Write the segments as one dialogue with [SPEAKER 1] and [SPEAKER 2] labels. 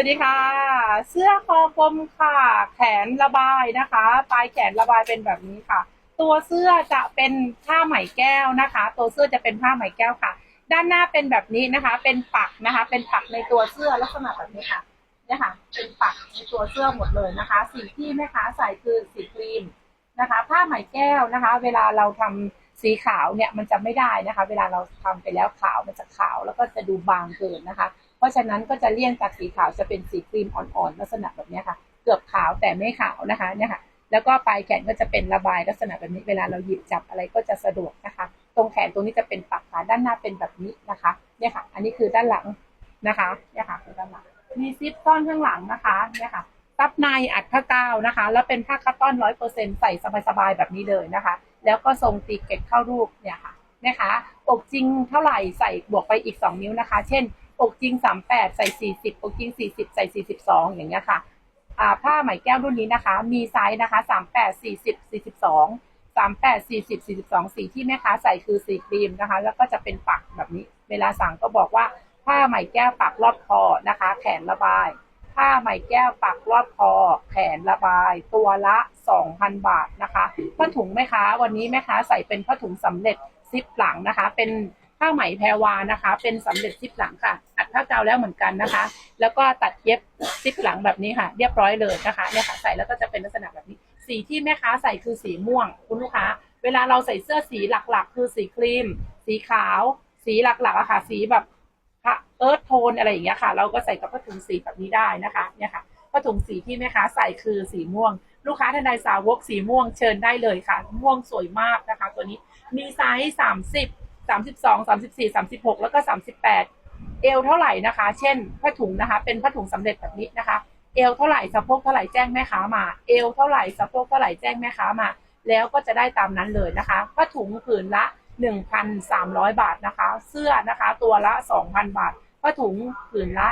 [SPEAKER 1] วัสดีค่ะ เสื้อคอกลมค่ะ แขนระบายนะคะ ปลายแขนระบายเป็นแบบนี้ค่ะ ตัวเสื้อจะเป็นผ้าไหมแก้วนะคะ ตัวเสื้อจะเป็นผ้าไหมแก้วค่ะ ด้านหน้าเป็นแบบนี้นะคะ เป็นปักนะคะ เป็นปักในตัวเสื้อลักษณะแบบนี้ค่ะเนี่ยค่ะ เป็นปักในตัวเสื้อหมดเลยนะคะ สีที่แม่ค้าใส่คือสีครีมนะคะ ผ้าไหมแก้วนะคะ เวลาเราทำสีขาวเนี่ยมันจะไม่ได้นะคะ เวลาเราทำไปแล้วขาวมันจะขาวแล้วก็จะดูบางเกินนะคะ เพราะฉะนั้นก็จะเลี่ยงจากสีขาวจะเป็นสีครีมอ่อนๆลักษณะแบบนี้ค่ะ เกือบขาวแต่ไม่ขาวนะคะเนี่ยค่ะแล้วก็ปลายแขนก็จะเป็นระบายลักษณะแบบนี้เวลาเราหยิบจับอะไรก็จะสะดวกนะคะ ตรงแขนตรงนี้จะเป็นปักขาด้านหน้าเป็นแบบนี้นะคะเนี่ยค่ะ อันนี้คือด้านหลังนะคะเนี่ยค่ะคือด้านหลังมีซิปซ่อนข้างหลังนะคะเนี่ยค่ะซับในอัดผ้ากาวนะคะ แล้วเป็นผ้าคัตตอนร้อยเปอร์เซ็นใส่สบายๆแบบนี้เลยนะคะ แล้วก็ทรงตีเก็บเข้ารูปเนี่ยค่ะนะคะอกจริงเท่าไหร่ใส่บวกไปอีก 2 นิ้วนะคะ เช่น อกจริง38ใส่40อกจริง40ใส่42อย่างเงี้ยค่ะอ่าผ้าไหมแก้วรุ่นนี้นะคะ มีไซส์นะคะ38 40 42 38 40 42สีที่แม่ค้าใส่คือสีครีมนะคะ แล้วก็จะเป็นปักแบบนี้ เวลาสั่งก็บอกว่าผ้าไหมแก้วปักรอบคอนะคะ แขนระบาย ผ้าไหมแก้วปักรอบคอ แขนระบาย ตัวละ2,000บาทนะคะผ้าถุงแม่ค้าวันนี้แม่ค้าใส่เป็นผ้าถุงสำเร็จซิปหลังนะคะ เป็น ผ้าไหมแพรวานะคะ เป็นสำเร็จซิปหลังค่ะอัดผ้ากาวแล้วเหมือนกันนะคะ แล้วก็ตัดเย็บซิปหลังแบบนี้ค่ะ เรียบร้อยเลยนะคะเนี่ยค่ะใส่แล้วก็จะเป็นลักษณะแบบนี้ สีที่แม่ค้าใส่คือสีม่วง คุณลูกค้า เวลาเราใส่เสื้อสีหลักๆ คือสีครีม สีขาว สีหลักๆอะค่ะ สีแบบเอิร์ธโทนอะไรอย่างเงี้ยค่ะ เราก็ใส่กับผ้าถุงสีแบบนี้ได้นะคะเนี่ยค่ะผ้าถุงสีที่แม่ค้าใส่คือสีม่วง ลูกค้าท่านใดสาวกสีม่วงเชิญได้เลยค่ะ ม่วงสวยมากนะคะ ตัวนี้มีไซส์สามสิบ สามสิบสองสามสิบสี่สามสิบหกแล้วก็สามสิบแปดเอวเท่าไหร่นะคะ เช่นผ้าถุงนะคะ เป็นผ้าถุงสำเร็จแบบนี้นะคะ เอวเท่าไหร่สะโพกเท่าไหร่แจ้งแม่ค้ามา เอวเท่าไหร่สะโพกเท่าไหร่แจ้งแม่ค้ามา แล้วก็จะได้ตามนั้นเลยนะคะผ้าถุงผืนละ 1,300 บาทนะคะ เสื้อนะคะตัวละ 2,000 บาทผ้าถุงผืนละ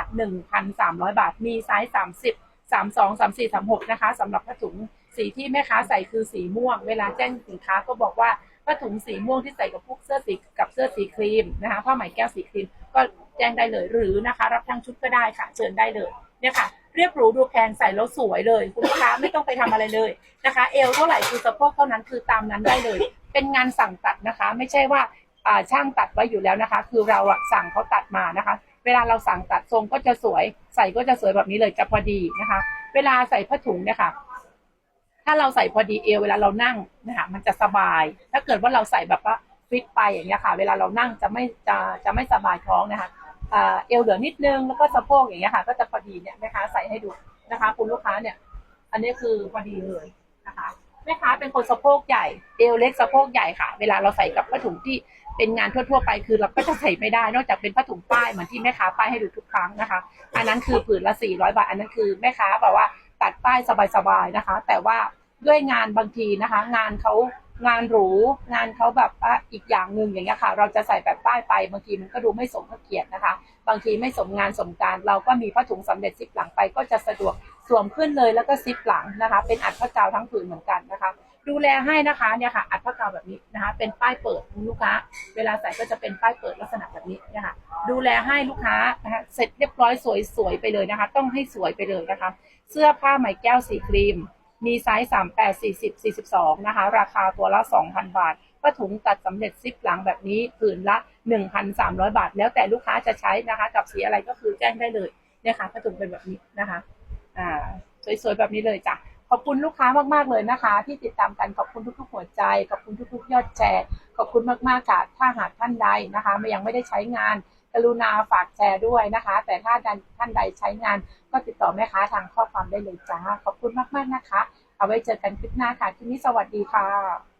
[SPEAKER 1] 1,300 บาท มีไซส์30 32 34 36 นะคะสำหรับผ้าถุงสีที่แม่ค้าใส่คือสีม่วง เวลาแจ้งสินค้าก็บอกว่า ผ้าถุงสีม่วงที่ใส่กับพวกเสื้อสีกับเสื้อสีครีมนะคะผ้าไหมแก้วสีครีมก็แจ้งได้เลยหรือนะคะ รับทั้งชุดก็ได้ค่ะเชิญได้เลยเนี่ยค่ะเรียบหรูดูแพงใส่แล้วสวยเลย คุณลูกค้าไม่ต้องไปทำอะไรเลยนะคะ เอวเท่าไหร่คือสะโพกเท่านั้นคือตามนั้นได้เลย เป็นงานสั่งตัดนะคะ ไม่ใช่ว่าช่างตัดไว้อยู่แล้วนะคะ คือเราสั่งเขาตัดมานะคะ เวลาเราสั่งตัดทรงก็จะสวย ใส่ก็จะสวยแบบนี้เลยจะพอดีนะคะ เวลาใส่ผ้าถุงเนี่ยค่ะ ถ้าเราใส่พอดีเอวเวลาเรานั่งนะคะมันจะสบาย ถ้าเกิดว่าเราใส่แบบว่าฟิตไปอย่างเงี้ยค่ะ เวลาเรานั่งจะไม่จะจะไม่สบายท้องนะคะเอวเหลือนิดนึงแล้วก็สะโพกอย่างเงี้ยค่ะ ก็จะพอดีเนี่ยแม่ค้าใส่ให้ดูนะคะ คุณลูกค้าเนี่ย อันนี้คือพอดีเลยนะคะแม่ค้าเป็นคนสะโพกใหญ่เอวเล็กสะโพกใหญ่ค่ะ เวลาเราใส่กับผ้าถุงที่เป็นงานทั่ว ๆ ไปคือเราก็จะใส่ไม่ได้ นอกจากเป็นผ้าถุงป้ายเหมือนที่แม่ค้าป้ายให้ดูทุกครั้งนะคะ อันนั้นคือผืนละ400บาทอันนั้นคือแม่ค้าแบบว่าตัดป้ายสบายๆนะคะ แต่ว่า ด้วยงานบางทีนะคะ งานเขางานหรู งานเขาแบบอีกอย่างหนึ่งอย่างเงี้ยค่ะ เราจะใส่แบบป้ายไปบางทีมันก็ดูไม่สมพระเกียรตินะคะ บางทีไม่สมงานสมการ เราก็มีผ้าถุงสำเร็จซิปหลังไปก็จะสะดวกสวมขึ้นเลยแล้วก็ซิปหลังนะคะ เป็นอัดผ้ากาวทั้งผืนเหมือนกันนะคะ ดูแลให้นะคะเนี่ยค่ะ อัดผ้ากาวแบบนี้นะคะ เป็นป้ายเปิดลูกค้า เวลาใส่ก็จะเป็นป้ายเปิดลักษณะแบบนี้นะคะดูแลให้ลูกค้านะคะเสร็จเรียบร้อยสวยๆไปเลยนะคะ ต้องให้สวยไปเลยนะคะ เสื้อผ้าไหมแก้วสีครีม มีไซส์ 38 40 42 นะคะ ราคาตัวละ 2,000 บาทผ้าถุงตัดสำเร็จซิปหลังแบบนี้ผืนละ 1,300 บาท แล้วแต่ลูกค้าจะใช้นะคะ กับสีอะไรก็คือแจ้งได้เลยเนี่ยค่ะผ้าถุงเป็นแบบนี้นะคะ อ่า สวยๆ แบบนี้เลยจ้ะขอบคุณลูกค้ามากๆเลยนะคะ ที่ติดตามกันขอบคุณทุกๆหัวใจ ขอบคุณทุกๆ ยอดแชร์ ขอบคุณมากๆค่ะถ้าหากท่านใดนะคะยังไม่ได้ใช้งาน รุณาฝากแชร์ด้วยนะคะ แต่ถ้าท่านใดใช้งานก็ติดต่อแม่ค้าทางข้อความได้เลยจ้า ขอบคุณมาก ๆ นะคะ เอาไว้เจอกันคลิปหน้าค่ะ ทีนี้สวัสดีค่ะ